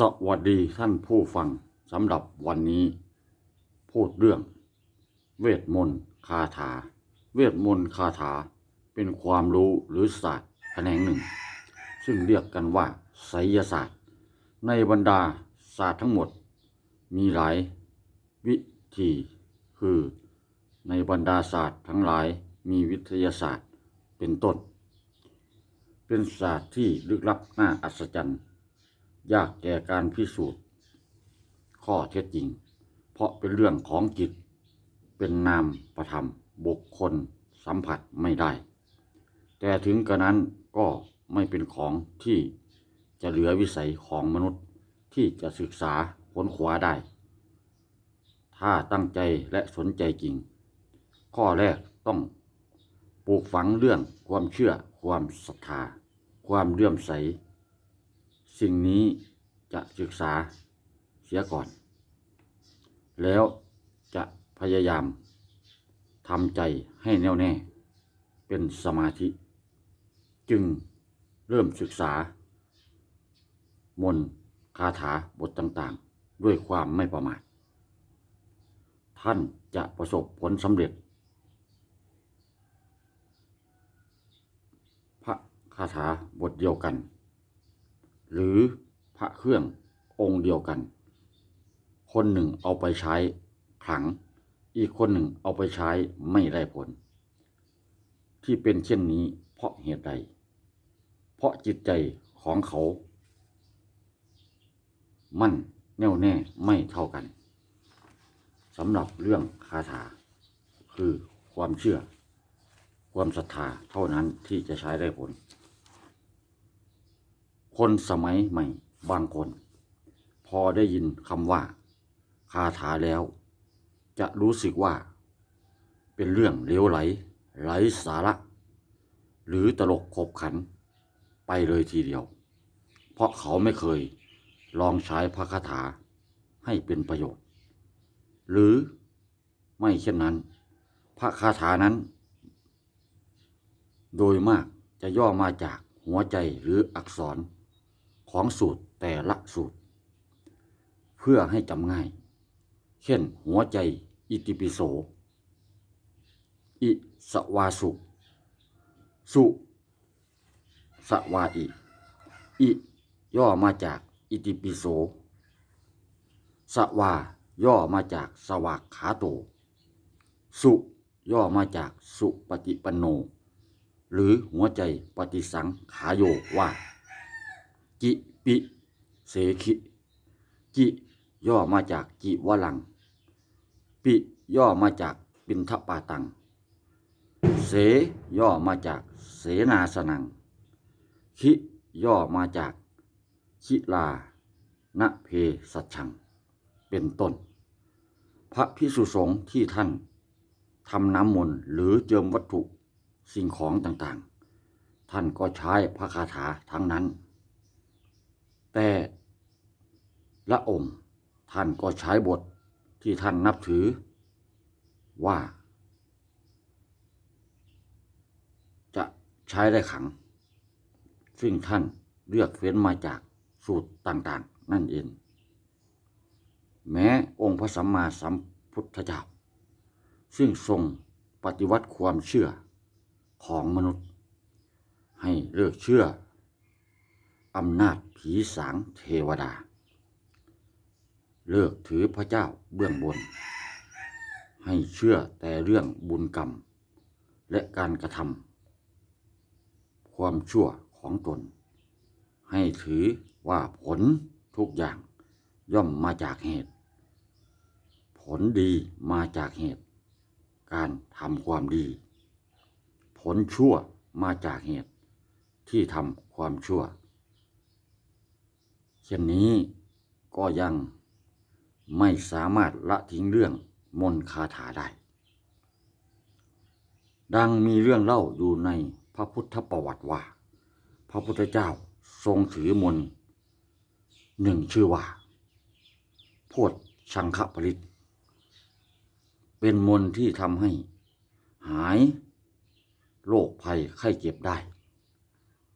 สวัสดีท่านผู้ฟังสำหรับวันนี้ พูดเรื่อง เวทมนต์คาถา เวทมนต์คาถา เป็นความรู้หรือศาสตร์แขนงหนึ่ง ซึ่งเรียกกันว่าไสยศาสตร์ ในบรรดาศาสตร์ทั้งหมด มีหลายวิธี คือ ในบรรดาศาสตร์ทั้งหลายมีวิทยาศาสตร์เป็นต้น เป็นศาสตร์ที่ลึกลับน่าอัศจรรย์ ยากแก่การพิสูจน์ ข้อเท็จจริง เพราะเป็นเรื่องของจิต เป็นนามประธรรมบุคคลสัมผัสไม่ได้ แต่ถึงกระนั้นก็ไม่เป็นของที่จะเหลือวิสัยของมนุษย์ที่จะศึกษาค้นคว้าได้ ถ้าตั้งใจและสนใจจริง ข้อแรกต้องปลูกฝังเรื่องความเชื่อ ความศรัทธา ความเลื่อมใส สิ่งนี้จะศึกษาเสียก่อน แล้วจะพยายามทำใจให้แน่วแน่ เป็นสมาธิ จึงเริ่มศึกษา มนคาถาบทต่างๆ ด้วยความไม่ประมาท ท่านจะประสบผลสำเร็จ พระคาถาบทเดียวกัน หรือพระเครื่ององค์เดียวกัน คนหนึ่งเอาไปใช้ขลัง อีกคนหนึ่งเอาไปใช้ไม่ได้ผล ที่เป็นเช่นนี้เพราะเหตุใด เพราะจิตใจของเขา มั่นแน่วแน่ไม่เท่ากันสำหรับเรื่องคาถา คือความเชื่อ ความศรัทธาเท่านั้นที่จะใช้ได้ผล คนสมัยใหม่บางคน พอได้ยินคำว่า คาถาแล้ว จะรู้สึกว่า เป็นเรื่องเลวไหลไร้สาระ หรือตลกขบขันไปเลยทีเดียว เพราะเขาไม่เคยลองใช้พระคาถาให้เป็นประโยชน์ หรือไม่เช่นนั้น พระคาถานั้น โดยมากจะย่อมาจากหัวใจหรืออักษร ของสูตรแต่ละสูตร เพื่อให้จำง่าย เช่นหัวใจอิติปิโส อิสวาสุ สุสวาอิ อิย่อมาจากอิติปิโส สวาย่อมาจากสวากขาโต สุย่อมาจากสุปฏิปันโน หรือหัวใจปฏิสังขาโยว่า จิปิเสขิจิย่อมาจากจิวลัง ปิย่อมาจากปินทปาตัง เสย่อมาจากเสนาสนัง ขิย่อมาจากขิลานะเพสัชชัง เป็นต้น พระพิสุสงฆ์ที่ท่านทำน้ำมนต์หรือเจิมวัตถุสิ่งของต่างๆ ท่านก็ใช้พระคาถาทั้งนั้น แต่ละองค์ท่านก็ใช้บทที่ท่านนับถือว่า จะใช้ได้ขัง ซึ่งท่านเลือกเฟ้นมาจากสูตรต่างๆ นั่นเอง แม้องค์พระสัมมาสัมพุทธเจ้า ซึ่งทรงปฏิวัติความเชื่อของมนุษย์ ให้เลิกเชื่อ อำนาจผีสางเทวดา เลิกถือพระเจ้าเบื้องบน ให้เชื่อแต่เรื่องบุญกรรม และการกระทำความชั่วของตน ให้ถือว่าผลทุกอย่างย่อมมาจากเหตุ ผลดีมาจากเหตุ การทำความดี ผลชั่วมาจากเหตุที่ทำความชั่ว เช่นนี้ก็ยังไม่สามารถละทิ้งเรื่องมนคาถาได้ ดังมีเรื่องเล่าอยู่ในพระพุทธประวัติว่า พระพุทธเจ้าทรงถือมนต์หนึ่งชื่อว่า โพธชังคปริต เป็นมนต์ที่ทำให้หายโรคภัยไข้เจ็บได้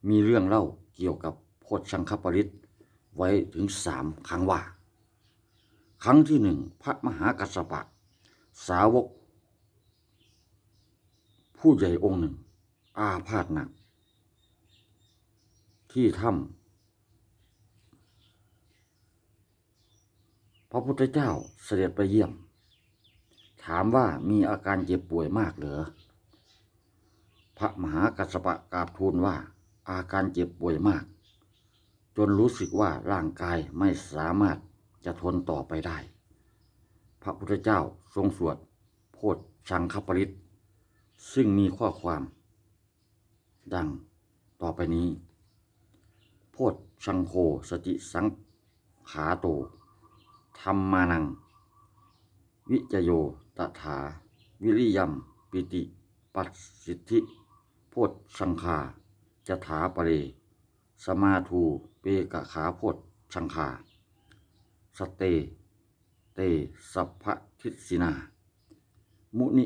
มีเรื่องเล่าเกี่ยวกับโพธชังคปริต ไว้ถึงสามครั้งว่า ครั้งที่หนึ่งพระมหากัสสปะสาวก ผู้ใหญ่องค์หนึ่ง อาพาธหนัก ที่ถ้ำพระพุทธเจ้าเสด็จไปเยี่ยม ถามว่ามีอาการเจ็บป่วยมากเหรือพระมหากัสสปะกราบทูลว่าอาการเจ็บป่วยมาก จนรู้สึกว่าร่างกายไม่สามารถจะทนต่อไปได้ พระพุทธเจ้าทรงสวด โพธชังคปริต ซึ่งมีข้อความ ดังต่อไปนี้ โพธชังโคสติสังขาโตธรรมานัง วิจโยตถา วิริยมปิติ ปัสสิทธิ โพธชังคาจะถาปเร สมาทูเปกะขาพธชังคา สเต เต สัพพะทิสินา มุนิ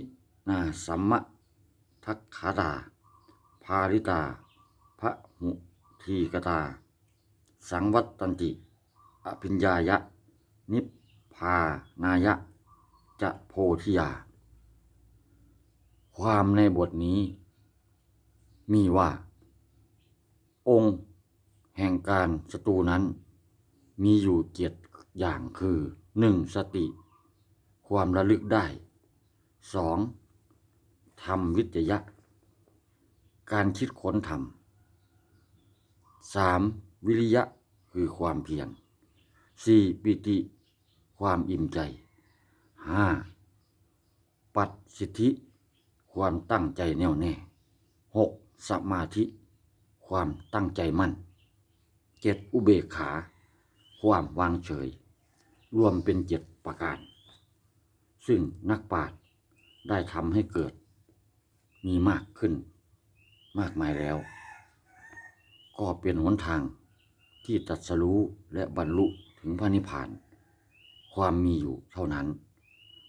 นาสัมมะทักขาตา ภาริตา พระหุทีกตา สังวัตตันติ อภิญญายะ นิพพานายะ จะโพธิยา ความในบทนี้ มีว่า องค์ แห่งการสตูนั้น มีอยู่เจ็ดอย่างคือหนึ่งสติ ความระลึกได้สองธรรมวิจยะ การคิดค้นธรรมสามวิริยะคือความเพียรสี่ปิติ ความอิ่มใจห้าปัดสิทธิ ความตั้งใจแน่วแน่หกสมาธิ ความตั้งใจมั่น เจ็ดอุเบกขา ความวางเฉย รวมเป็นเจ็ดประการ ซึ่งนักปราชญ์ได้ทำให้เกิด มีมากขึ้น มากมายแล้ว ก็เป็นหนทางที่ตัดสรู้และบรรลุถึงพระนิพพาน ความมีอยู่เท่านั้น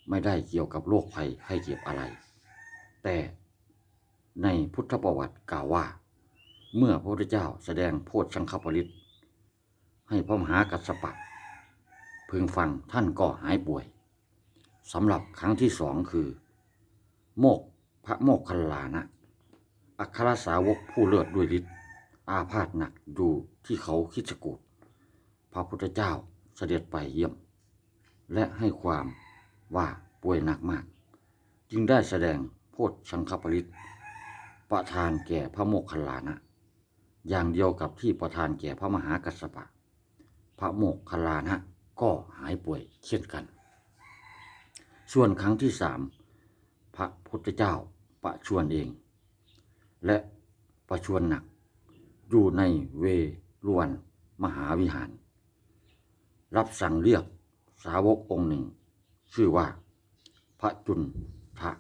ไม่ได้เกี่ยวกับโรคภัยไข้เจ็บอะไร แต่ในพุทธประวัติกล่าวว่า เมื่อพระพุทธเจ้าแสดงโพธิสังฆปริต ให้พระมหากัสปะพึงฟังท่านก็หายป่วยสำหรับครั้งที่สองคือ โมกพระโมกขลานะ อัครสาวกผู้เลือดด้วยฤทธิ์อาพาธหนักอยู่ที่เขาคิดกูดพระพุทธเจ้าเสด็จไปเยี่ยม และให้ความว่าป่วยหนักมาก จึงได้แสดงโพชังคปริตประทานแก่พระโมคคัลลานะ อย่างเดียวกับที่ประทานแก่พระมหากัสสปะ พระโมคคัลานะก็หายป่วยเช่นกัน ส่วนครั้งที่สามพระพุทธเจ้าประชวรเอง และประชวรหนัก อยู่ในเวรวนมหาวิหาร รับสั่งเรียกสาวกองค์หนึ่ง ชื่อว่าพระจุนทะ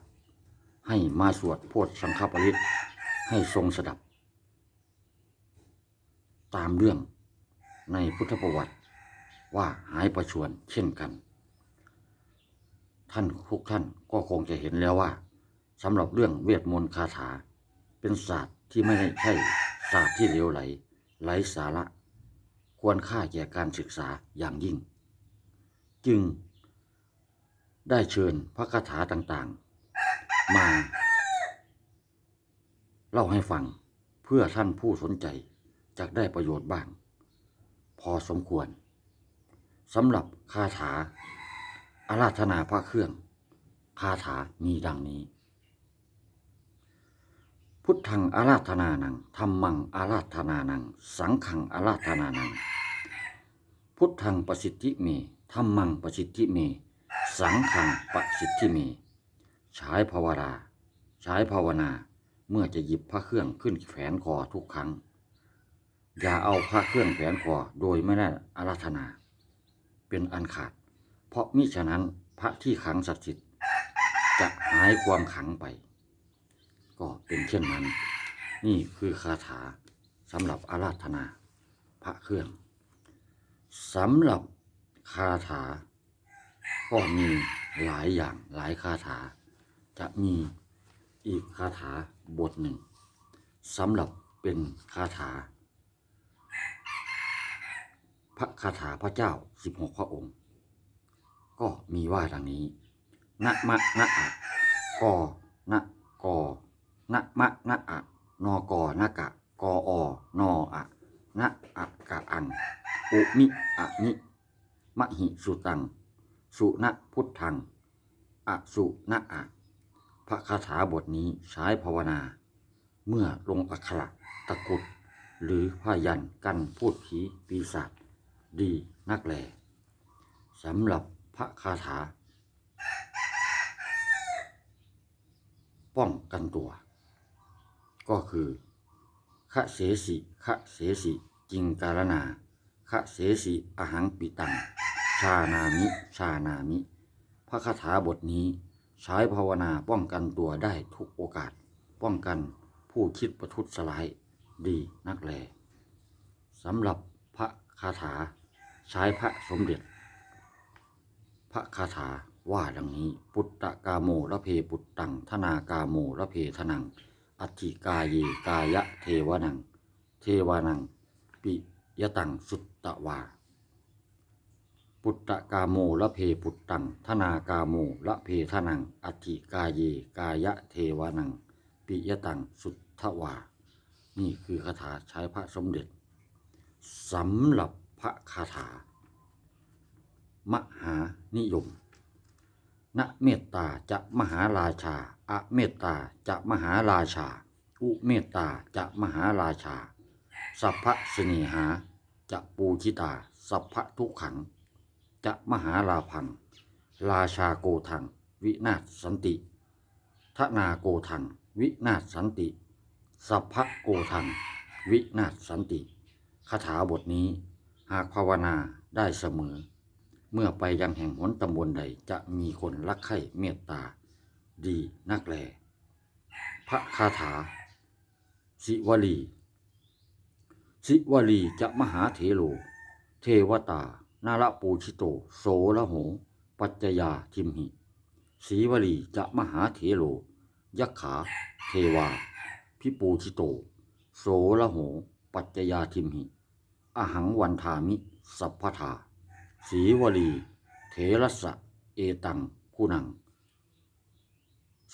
ให้มาสวดโพธิสังฆปริตให้ทรงสดับ ตามเรื่อง ในพุทธประวัติว่าหายประชวรเช่นกัน ท่านทุกท่านก็คงจะเห็นแล้วว่าสำหรับเรื่องเวทมนต์คาถา เป็นศาสตร์ที่ไม่ใช่ศาสตร์ที่เลวไหลไร้สาระ ควรค่าแก่การศึกษาอย่างยิ่ง จึงได้เชิญพระคาถาต่างๆ มาเล่าให้ฟังเพื่อท่านผู้สนใจจะได้ประโยชน์บ้าง อสมควรสำหรับคาถาอาราธนาพระเครื่อง คาถามีดังนี้ พุทธังอาราธนานังธรรมังอาราธนานัง สังขังอาราธนานัง พุทธังประสิทธิเมธรรมังประสิทธิเม สังขังประสิทธิเมใช้ภาวนาใช้ภาวนาเมื่อจะหยิบพระเครื่องขึ้นแขวนคอทุกครั้ง อย่าเอาพระเครื่องแขวนคอโดยไม่ได้อาราธนา เป็นอันขาด เพราะมิฉะนั้นพระที่ขังศักดิ์สิทธิ์จะหายความขังไป ก็เป็นเช่นนั้น นี่คือคาถาสำหรับอาราธนา พระเครื่องสำหรับคาถา ก็มีหลายอย่างหลายคาถา จะมีอีกคาถาบทหนึ่งสำหรับเป็นคาถา พระคาถาพระเจ้าสิบหกพระองค์ ก็มีว่าดังนี้นะมะนะอะกอนะกอนะมะนะอะนอกอนะกะกออนออะนะอะกะอังอุมิอะนิมะหิสุตัง สุนะพุทธังอสุนะอะพระคาถาบทนี้ใช้ภาวนา เมื่อลงอักขระตะกุด หรือพยันกันพูดผีปีศาจ ดีนักแลสำหรับพระคาถา ป้องกันตัว ก็คือคะเสสิคะเสสิจิงการนาคะเสสิอหังปิตัง ชานามิ ชานามิ พระคาถาบทนี้ใช้ภาวนาป้องกันตัวได้ทุกโอกาส ป้องกันผู้คิดประทุษร้ายดีนักแลสำหรับ คาถา ใช้พระสมเด็จ พระคาถาว่าดังนี้ ปุตตะกาโมระเพปุตตังธนากาโมระเพทนัง อัติกาเยกายะเทวนัง เทวานัง ปิยตังสุตตะวา ปุตตะกาโมละเพปุตตังธนากาโมละเพทนัง อัติกาเยกายะเทวานัง ปิยตังสุทธวา นี่คือคาถาใช้พระสมเด็จ สำหรับพระคาถา มหานิยม ณเมตตาจะมหาราชาอะเมตตาจะมหาราชา อุเมตตาจะมหาราชา สัพพะเสนีหา จะปูชิตา สัพพะทุกขัง จะมหาลาพัง ราชาโกทัง วินาศสันติทนาโกทัง วินาศสันติ สัพพะโกทัง วินาศสันติ คาถาบทนี้ หากภาวนาได้เสมอ เมื่อไปยังแห่งหนตำบลใดจะมีคนรักใคร่เมตตา ดีนักแล พระคาถา สิวลี สิวลีจะมหาเถโล เทวตา นาระปูชิโต โสละโห ปัจจยาทิมหิ สีวลีจะมหาเถโล ยักขา เทวา พิปูชิโต โสละโห ปัจจยาทิมหิ อหังวันทามิ สัพพทาสีวลีเถรสะ เอตังคุณัง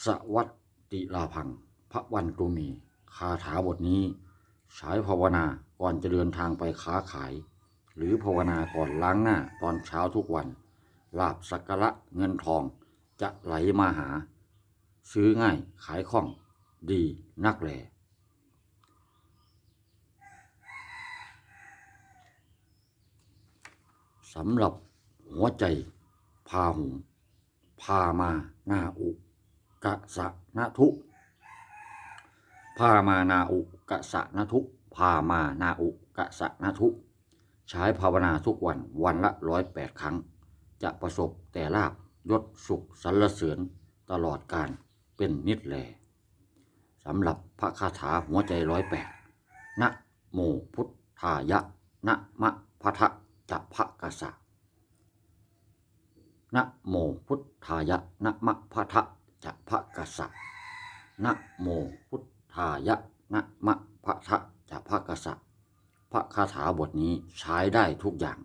สวัตติลาพัง พระวันตุมี คาถาบทนี้ใช้ภาวนาก่อนจะเดินทางไปค้าขาย หรือภาวนาก่อนล้างหน้าตอนเช้าทุกวัน ลาบสักระเงินทองจะไหลมาหา ซื้อง่ายขายคล่อง ดีนักแหล สำหรับหัวใจ พาหุงพามาหน้าอุกะสะนะทุ พามานาอุกะสะนะทุ พามานาอุกะสะนะทุ ใช้ภาวนาทุกวันวันละร้อยแปดครั้ง จะประสบแต่ลาบยศสุขสรรเสริญตลอดการเป็นนิดแลสำหรับพระคาถาหัวใจร้อยแปดนะโมพุทธายะนะมะพะทะ จะพะกษะนะโมพุทธายะนะมะพะทะจะพะกษะนะโมพุทธายะนะมะพะทะจะพะกษะพระคาถาบทนี้ใช้ได้ทุกอย่าง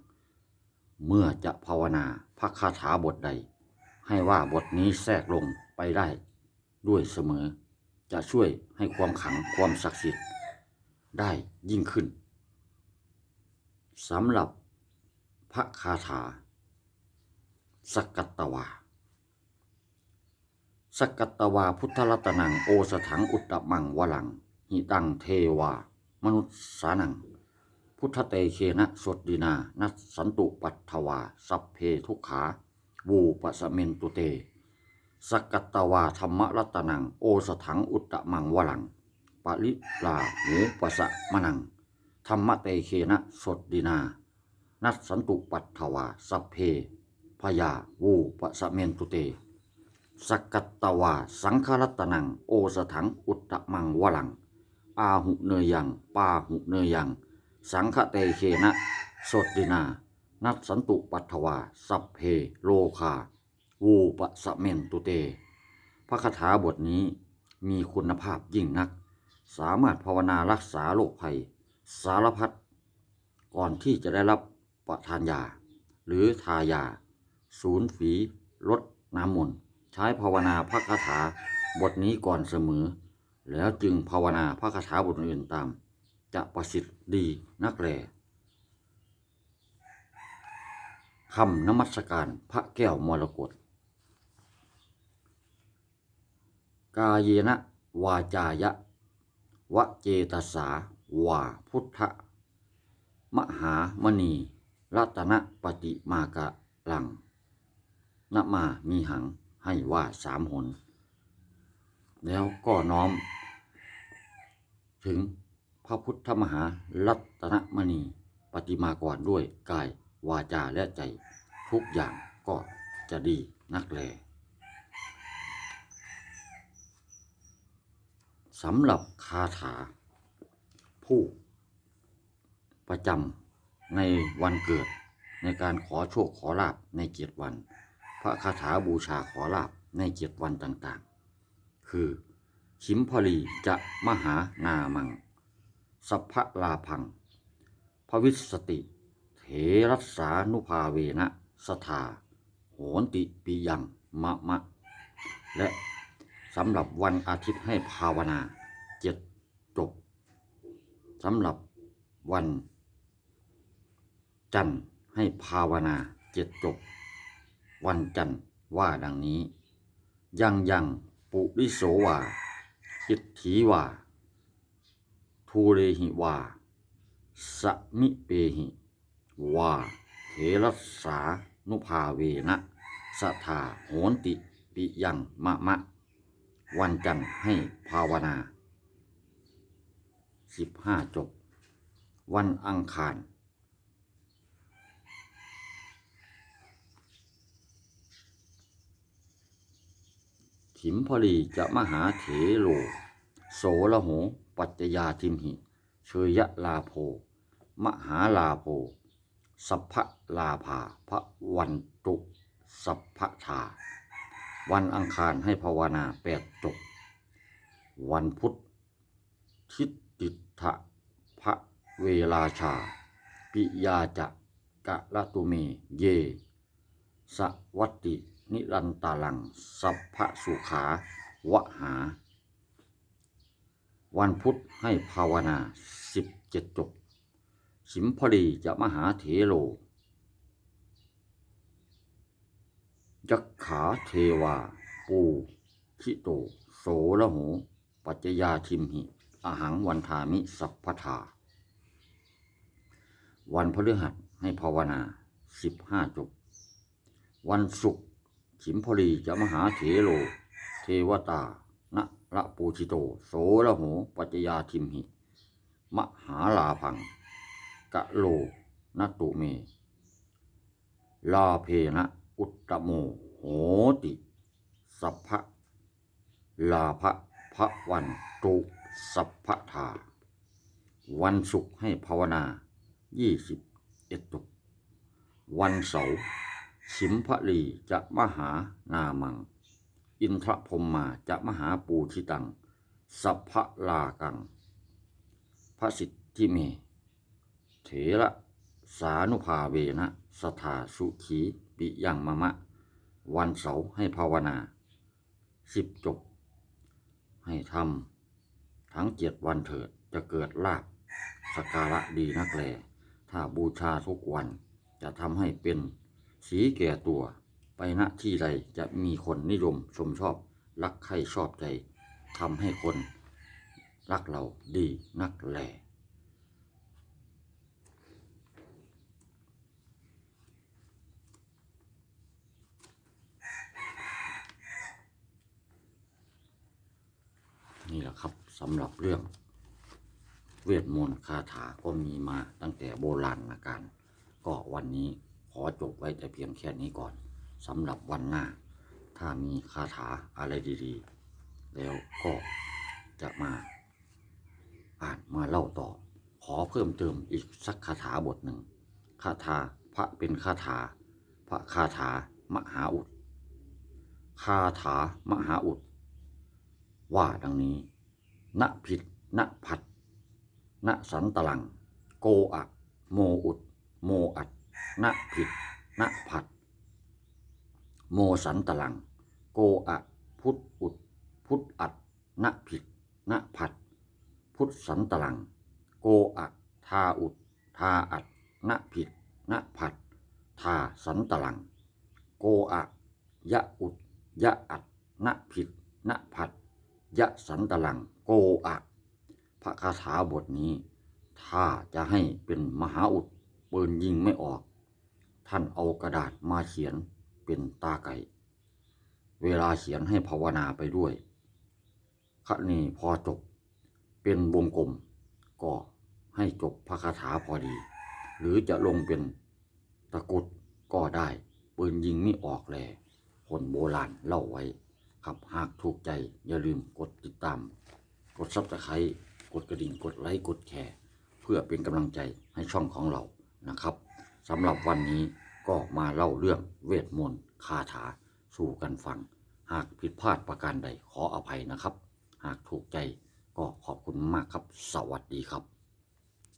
เมื่อจะภาวนาพระคาถาบทใด ให้ว่าบทนี้แทรกลงไปได้ ด้วยเสมอ จะช่วยให้ความขังความศักดิ์สิทธิ์ได้ยิ่งขึ้นสำหรับ พระคาถา สกัตตวา สกัตตวาพุทธรัตนังโอสถังอุตตมังวลัง หิตังเทวา มนุษสานัง พุทธเตเคนะสดดินานัสสันตุปัตถวา สัพเพทุกขาวูปสเมนตุเต สกัตตวาธรรมรัตนัง โอสถังอุตตมังวลังปะริลาหูปสะมนัง ธรรมเตเคนะสดดินา นัสสันตุปัตถวาสัพเพพยาวูปะสะเมนตุเต สกัตตวา สังครัตนัง โอสถัง อุตตมังวลัง อาหุเนยัง ปาหุเนยัง สังฆเตเคนะสดดินา นัสสันตุปัตถวา สัพเพโลคา วูปะสะเมนตุเต พระคาถาบทนี้มีคุณภาพยิ่งนัก สามารถภาวนารักษาโรคภัย สารพัดก่อนที่จะได้รับ ประทานยา หรือทายา ศูนย์ฝีลดน้ำมนต์ใช้ภาวนาพระคาถาบทนี้ก่อนเสมอ แล้วจึงภาวนาพระคาถาบทอื่นตาม จะประสิทธิ์ดีนักแลคำนมัสการพระแก้วมรกตกายเยนะ วาจายะวเจตสา วาพุทธะมหามณี รัตนปฏิมากะลังนมามีหังให้ว่าสามหน แล้วก็น้อม ถึงพระพุทธมหารัตนมณีปฏิมากรด้วยกายวาจาและใจทุกอย่างก็จะดีนักแลสำหรับคาถาผู้ประจำ ในวันเกิด ในการขอโชคขอลาบในเจ็ดวัน พระคาถาบูชาขอลาบในเจ็ดวันต่างๆ คือ ชิมพลีจะมหานามัง สัพพลาพัง พวิสติ เถรัสานุภาเวนะสทาโหนติปิยังมะมะ และสำหรับวันอาทิตย์ให้ภาวนาเจ็ดจบสำหรับวัน จันทร์ให้ภาวนาเจ็ดจบ วันจันทร์ว่าดังนี้ ยังยังปุริโสวาอิทถีวาทูเรหิวาสมิเปหิวาเถรสานุภาเวนะสทาโหนติปิยังมะมะ วันจันทร์ให้ภาวนาสิบห้าจบ วันอังคาร ขิมพลีจะมหาเถโล โสละโห ปัจจยาทิมหิ เชยลาโภ มหาลาโภ สัพพลาภาพระวันตุสัพพะทาวันอังคารให้ภาวนาแปดจบ วันพุธทิฏติทะพระเวลาชา ปิยาจะกะละตุเม เย สวัตติ นิรันตาลัง สัพพสุขาวะหา วันพุธให้ภาวนาสิบเจ็ดจบ สิมพลีจะมหาเถโล ยักขาเทวา ปูชิโต โสละโห ปัจจยาทิมหิอาหังวันทามิสัพพทา วันพฤหัสให้ภาวนาสิบห้าจบ วันศุกร์ ขิมพลีจะมหาเถโล เทวตานะละปูชิโต โสละโหปัจยาทิมหิ มหาลาพัง กะโลนตุเม ลาเพนะอุตตโมโหติ สัพพะลาภะพระวันตุสัพพะทาวันศุกร์ให้ภาวนา ยี่สิบเอ็ดจบวันเสาร์ ชิมพลีจะมหานามัง อินทรพรมมาจะมหาปูชิตัง สัพพะลากัง พระสิทธิเม เถระสานุภาเวนะสถาสุขีปิยังมะมะ วันเสาร์ให้ภาวนาสิบจบ ให้ทำทั้งเจ็ดวันเถิดจะเกิดลาบสกการะดีนักแล ถ้าบูชาทุกวันจะทำให้เป็น สีแก่ตัว ไปณที่ใดจะมีคนนิยมชมชอบ รักใครชอบใจทำให้คน รักเราดีนักแลนี่แหละครับสำหรับเรื่อง เวทมนต์คาถาก็มีมาตั้งแต่โบราณการก็วันนี้ อจบไว้แต่เพียงแค่นี้ก่อนสำหรับวันหน้า ถ้ามีคาถาอะไรดีๆ แล้วก็จะมาอ่านมาเล่าต่อ ขอเพิ่มเติมอีกสักคาถาบทหนึ่งคาถาพระเป็นคาถา พระคาถามหาอุดคาถามหาอุด ว่าดังนี้ ณผิด ณผัด ณสันตลัง โกอะโมอุด โมอัด ณผิดณผัด โมสันตลัง โกอะพุทธอุด พุทธอัดณผิดณผัด พุทธสันตลัง โกอะทาอุด ทาอัดณผิดณผัด ทาสันตลัง โกอะยะอุดยะอัดณผิดณผัด ยะสันตลัง โกอะพระคาถาบทนี้ ถ้าจะให้เป็นมหาอุดปืนยิงไม่ออก ท่านเอากระดาษมาเขียนเป็นตาไก่ เวลาเขียนให้ภาวนาไปด้วยคะนี้พอจบเป็นวงกลม ก็ให้จบพระคาถาพอดี หรือจะลงเป็นตะกุดก็ได้ปืนยิงไม่ออกแลคนโบราณเล่าไว้ ครับหากถูกใจอย่าลืมกดติดตาม กดซับสไครต์กดกระดิ่งกดไลค์กดแชร์เพื่อเป็นกำลังใจให้ช่องของเรานะครับ สำหรับวันนี้ก็มาเล่าเรื่องเวทมนต์คาถาสู่กันฟัง หากผิดพลาดประการใดขออภัยนะครับ หากถูกใจก็ขอบคุณมากครับ สวัสดีครับ